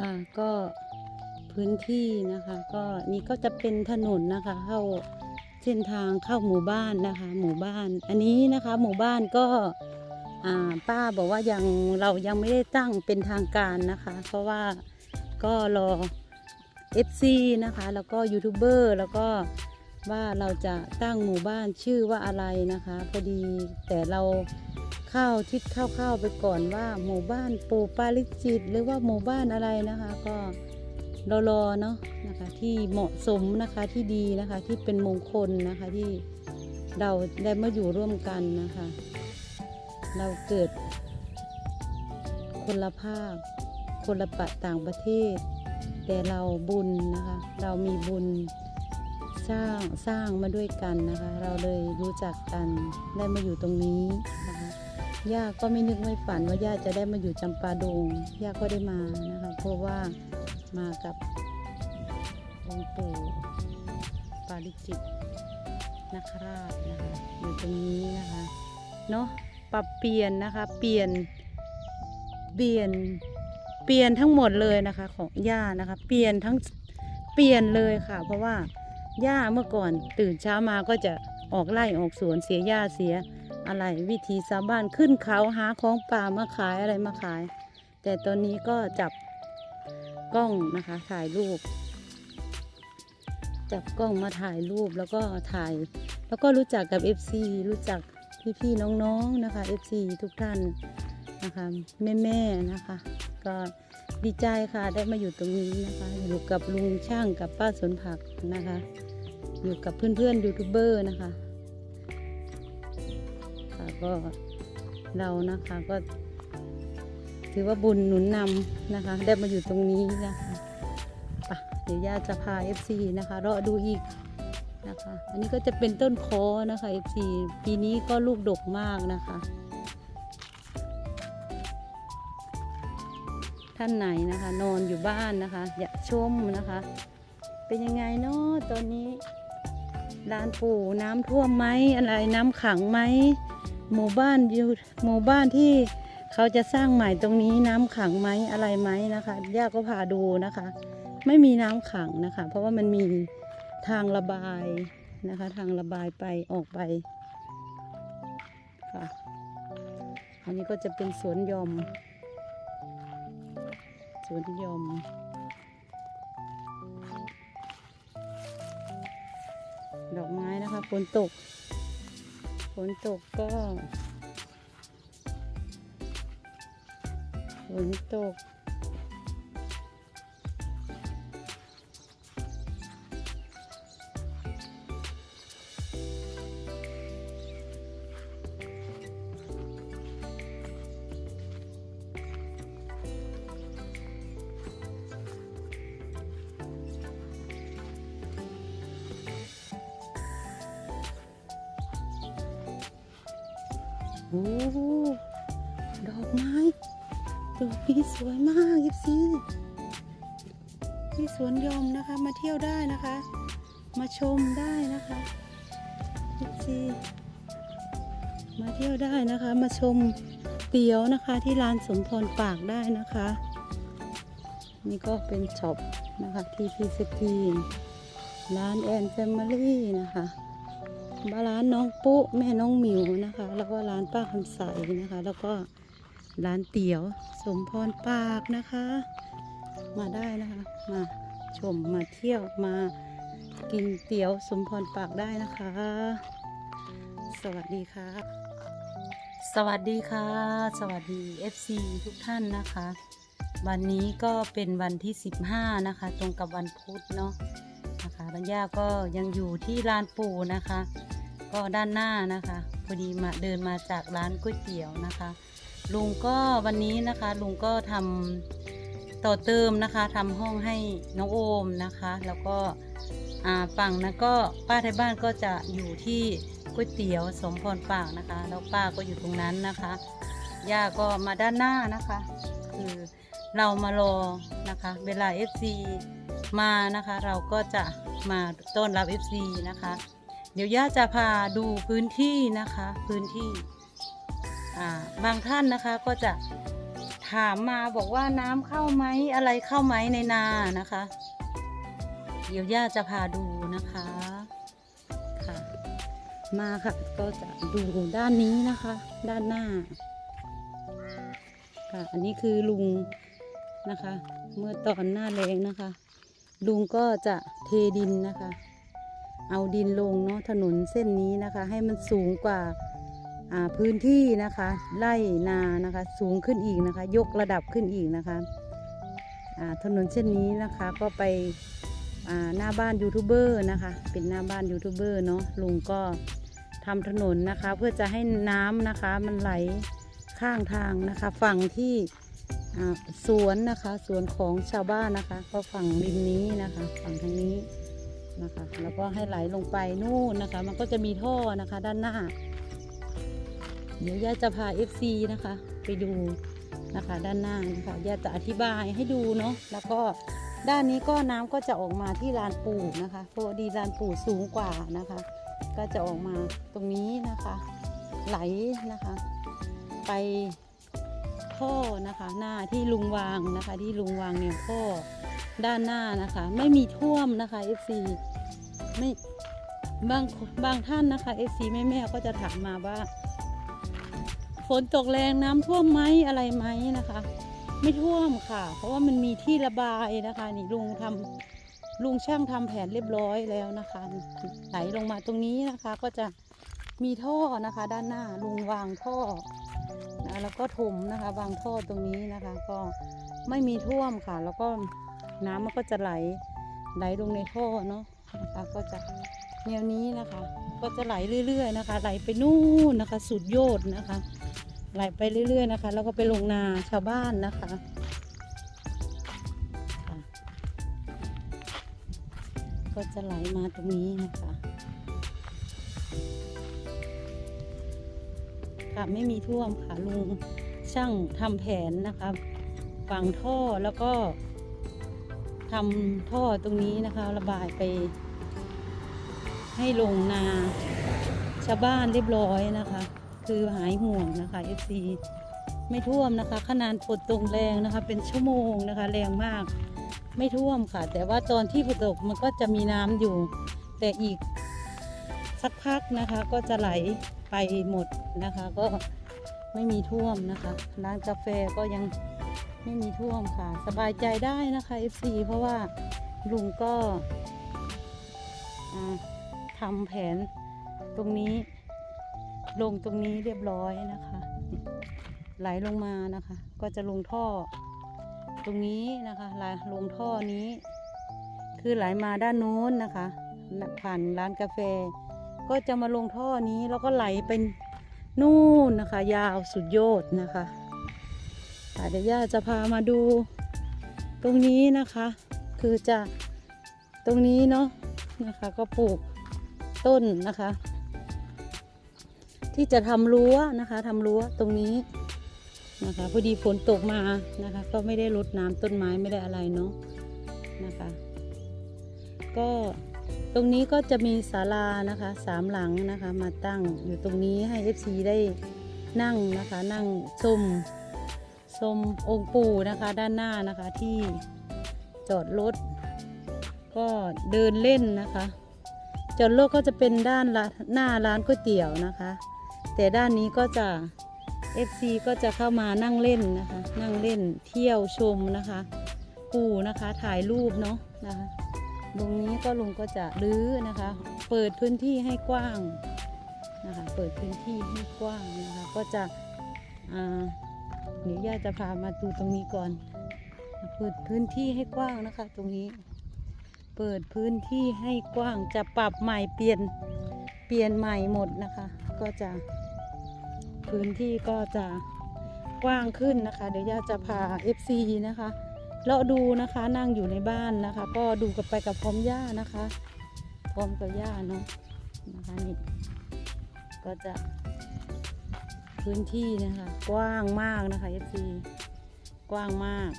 ค่ะก็พื้นที่นะคะ ก็นี่ก็จะเป็นถนนนะคะ เข้าเส้นทางเข้าหมู่บ้านนะคะ หมู่บ้าน อันนี้นะคะ หมู่บ้านก็ป้าบอกว่ายังเรายังไม่ได้ตั้งเป็นทางการนะคะ เพราะว่าก็รอ FC นะคะ แล้วก็ยูทูบเบอร์แล้วก็ ว่าเราจะตั้งหมู่บ้านชื่อว่าอะไรนะคะพอดีแต่เราเข้าทิศเข้าๆไปก่อนว่าหมู่บ้านปูปาริจิต หรือว่าหมู่บ้านอะไรนะคะ ก็รอๆเนาะนะคะที่เหมาะสมนะคะที่ดีนะคะที่เป็นมงคลนะคะที่เราได้มาอยู่ร่วมกันนะคะ เราเกิดคนละภาค คนละปะต่างประเทศ แต่เราบุญนะคะ เรามีบุญ สร้างสร้างมาด้วยกันนะคะ เราเลยรู้จักกันได้มาอยู่ตรงนี้นะคะย่าก็ไม่นึกไม่ฝันว่าย่าจะได้มาอยู่จำปาดงย่าก็ได้มานะคะ เพราะว่ามากับองค์ปู่ปาริจิตนคราชนะคะอยู่ตรงนี้นะคะเนาะปรับเปลี่ยนนะคะ เปลี่ยนเปลี่ยนเปลี่ยนทั้งหมดเลยนะคะ ของย่านะคะ เปลี่ยนทั้งเปลี่ยนเลยค่ะ เพราะว่า ย่าเมื่อก่อน ตื่นเช้ามาก็จะออกไล่ออกสวนเสียหญ้าเสียอะไรวิธีชาวบ้านขึ้นเขาหาของป่ามาขายอะไรมาขาย แต่ตอนนี้ก็จับกล้องนะคะถ่ายรูป จับกล้องมาถ่ายรูปแล้วก็ถ่าย แล้วก็รู้จักกับ FC รู้จักพี่ๆน้องๆนะคะ FC ทุกท่านนะคะแม่ๆนะคะ ก็ดีใจค่ะได้มาอยู่ตรงนี้นะคะ อยู่กับลุงช่างกับป้าสวนผักนะคะ อยู่กับเพื่อนๆยูทูบเบอร์นะคะค่ะก็เรานะคะก็ ถือว่าบุญหนุนนำนะคะ ได้มาอยู่ตรงนี้นะคะปะเดี๋ยวย่าจะพา FC นะคะรอดูอีกนะคะ อันนี้ก็จะเป็นต้นโคนะคะ FC ปีนี้ก็ลูกดกมากนะคะ ท่านไหนนะคะ นอนอยู่บ้านนะคะ อย่าชมนะคะ เป็นยังไงเนาะตอนนี้ลานปู่น้ำท่วมไหมอะไรน้ำขังไหมหมู่บ้านอยู่หมู่บ้านที่เขาจะสร้างใหม่ตรงนี้น้ำขังไหมอะไรไหมนะคะย่าก็พาดูนะคะ ไม่มีน้ำขังนะคะ เพราะว่ามันมีทางระบายนะคะ ทางระบายไปออกไปค่ะอันนี้ก็จะเป็นสวนยอมสวนยอม ดอกไม้นะคะฝนตกฝนตกก็ฝนตก อ้ดอกไม้ดอกนี้สวยมากยิปซีที่สวนยอมนะคะ มาเที่ยวได้นะคะ มาชมได้นะคะยิปซีมาเที่ยวได้นะคะ มาชมเตี๋ยวนะคะที่ร้านสมพรปากได้นะคะ นี่ก็เป็นช็อปนะคะที่พีสกรีนร้านแอนแฟมิลี่นะคะ มาร้านน้องปุ๊แม่น้องหมิวนะคะ แล้วก็ร้านป้าคำใสนะคะ แล้วก็ร้านเตี๋ยว สมพรปากนะคะ มาได้นะคะ มาชมมาเที่ยวมากินเตี๋ยวสมพรปากได้นะคะ สวัสดีค่ะ สวัสดีค่ะ สวัสดี FC ทุกท่านนะคะ วันนี้ก็เป็นวันที่ 15 นะคะ ตรงกับวันพุธเนาะนะคะรัญญาก็ยังอยู่ที่ร้านปูนะคะ ก็ด้านหน้านะคะพอดีมาเดินมาจากร้านก๋วยเตี๋ยวนะคะ ลุงก็วันนี้นะคะ ลุงก็ทำต่อเติมนะคะทำห้องให้น้องโอมนะคะ แล้วก็ฝั่งนั้นก็ป้าไทยบ้านก็จะอยู่ที่ก๋วยเตี๋ยวสมพรปากนะคะ แล้วป้าก็อยู่ตรงนั้นนะคะย่าก็มาด้านหน้านะคะ คือเรามารอนะคะ เวลา FC มานะคะ เราก็จะมาต้อนรับ FC นะคะ เดี๋ยวย่าจะพาดูพื้นที่นะคะ พื้นที่บางท่านนะคะก็จะถามมาบอกว่าน้ำเข้าไหมอะไรเข้าไหมในนานะคะ เดี๋ยวย่าจะพาดูนะคะค่ะ มาค่ะ ก็จะดูด้านนี้นะคะ ด้านหน้าค่ะอันนี้คือลุงนะคะ เมื่อตอนหน้าแรงนะคะ ลุงก็จะเทดินนะคะ เอาดินลงเนาะถนนเส้นนี้นะคะ ให้มันสูงกว่าพื้นที่นะคะไร่นานะคะ สูงขึ้นอีกนะคะ ยกระดับขึ้นอีกนะคะถนนเส้นนี้นะคะก็ไปหน้าบ้านยูทูบเบอร์นะคะ เป็นหน้าบ้านยูทูบเบอร์เนาะลุงก็ทำถนนนะคะ เพื่อจะให้น้ำนะคะ มันไหลข้างทางนะคะ ฝั่งที่สวนนะคะ สวนของชาวบ้านนะคะ ก็ฝั่งริมนี้นะคะ ฝั่งทางนี้ นะคะ แล้วก็ให้ไหลลงไปนู่นนะคะ มันก็จะมีท่อนะคะด้านหน้า เดี๋ยวย่าจะพา FC นะคะ ไปดูนะคะด้านหน้านะคะย่าจะอธิบายให้ดูเนาะแล้วก็ด้านนี้ก็น้ำก็จะออกมาที่ลานปูนะคะเพราะดีลานปูสูงกว่านะคะ ก็จะออกมาตรงนี้นะคะ ไหลนะคะ ไปท่อนะคะ หน้าที่ลุงวางนะคะ ที่ลุงวางเนี่ยท่อ ด้านหน้านะคะ ไม่มีท่วมนะคะ FC ไม่บางบางท่านนะคะ FC แม่แม่ๆก็จะถามมาว่า ฝนตกแรงน้ำท่วมไหมอะไรไหมนะคะ ไม่ท่วมค่ะ เพราะว่ามันมีที่ระบายนะคะ นี่ลุงทำลุงช่างทำแผนเรียบร้อยแล้วนะคะไหลลงมาตรงนี้นะคะ ก็จะมีท่อนะคะ ด้านหน้าลุงวางท่อนะแล้วก็ถมนะคะ วางท่อตรงนี้นะคะ ก็ไม่มีท่วมค่ะ แล้วก็ น้ำมันก็จะไหลไหลลงในท่อเนาะนะคะก็จะแนวนี้นะคะ ก็จะไหลเรื่อย ๆ นะคะ ไหลไปนู่นนะคะสุดยอดนะคะ ไหลไปเรื่อย ๆ นะคะ แล้วก็ไปลงนาชาวบ้านนะคะค่ะก็จะไหลมาตรงนี้นะคะค่ะไม่มีท่วมค่ะลุงช่างทำแผนนะคะฝังท่อแล้วก็ ทำท่อตรงนี้นะคะ ระบายไป ให้ลงนาชาวบ้านเรียบร้อยนะคะ คือหายห่วงนะคะ FC ไม่ท่วมนะคะ ขนาดฝนตกแรงนะคะ เป็นชั่วโมงนะคะ แรงมาก ไม่ท่วมค่ะ แต่ว่าตอนที่ฝนตกมันก็จะมีน้ำอยู่ แต่อีกสักพักนะคะ ก็จะไหลไปหมดนะคะ ก็ไม่มีท่วมนะคะ ร้านกาแฟก็ยัง ไม่มีท่วมค่ะ สบายใจได้นะคะ FC เพราะว่าลุงก็ทำแผนตรงนี้ ลงตรงนี้เรียบร้อยนะคะ ไหลลงมานะคะ ก็จะลงท่อ ตรงนี้นะคะไหลลงท่อนี้ คือไหลมาด้านโน้นนะคะ ผ่านร้านกาแฟ ก็จะมาลงท่อนี้แล้วก็ไหลเป็นนู่นนะคะ ยาวสุดยอดนะคะ เดี๋ยวย่าจะพามาดู ตรงนี้นะคะ คือจะตรงนี้เนาะนะคะ ก็ปลูกต้นนะคะ ที่จะทำรั้วนะคะทำรั้วตรงนี้นะคะพอดีฝนตกมานะคะ ก็ไม่ได้รดน้ำต้นไม้ไม่ได้อะไรเนาะนะคะ ก็ตรงนี้ก็จะมีศาลานะคะสามหลังนะคะ มาตั้งอยู่ตรงนี้ให้ FC ได้นั่งนะคะ นั่งชม ชมองค์ปู่นะคะด้านหน้านะคะที่จอดรถก็เดินเล่นนะคะ จอดรถก็จะเป็นด้านละหน้าร้านก๋วยเตี๋ยวนะคะ แต่ด้านนี้ก็จะ FC ก็จะเข้ามานั่งเล่นนะคะ นั่งเล่นเที่ยวชมนะคะ ปู่นะคะถ่ายรูปเนาะนะคะตรงนี้ก็ลุงก็จะรื้อนะคะ เปิดพื้นที่ให้กว้างนะคะ เปิดพื้นที่ให้กว้างนะคะ ก็จะอ่า เดี๋ยวย่าจะพามาดูตรงนี้ก่อน เปิดพื้นที่ให้กว้างนะคะ ตรงนี้ เปิดพื้นที่ให้กว้างจะปรับใหม่เปลี่ยนเปลี่ยนใหม่หมดนะคะ ก็จะพื้นที่ก็จะกว้างขึ้นนะคะ เดี๋ยวย่าจะพา FC นะคะเลาะดูนะคะนั่งอยู่ในบ้านนะคะ ก็ดูกับไปกับพร้อมย่านะคะ พร้อมกับย่าเนาะนะคะนี่ก็จะ พื้นที่นะคะ กว้างมากนะคะ FC กว้างมาก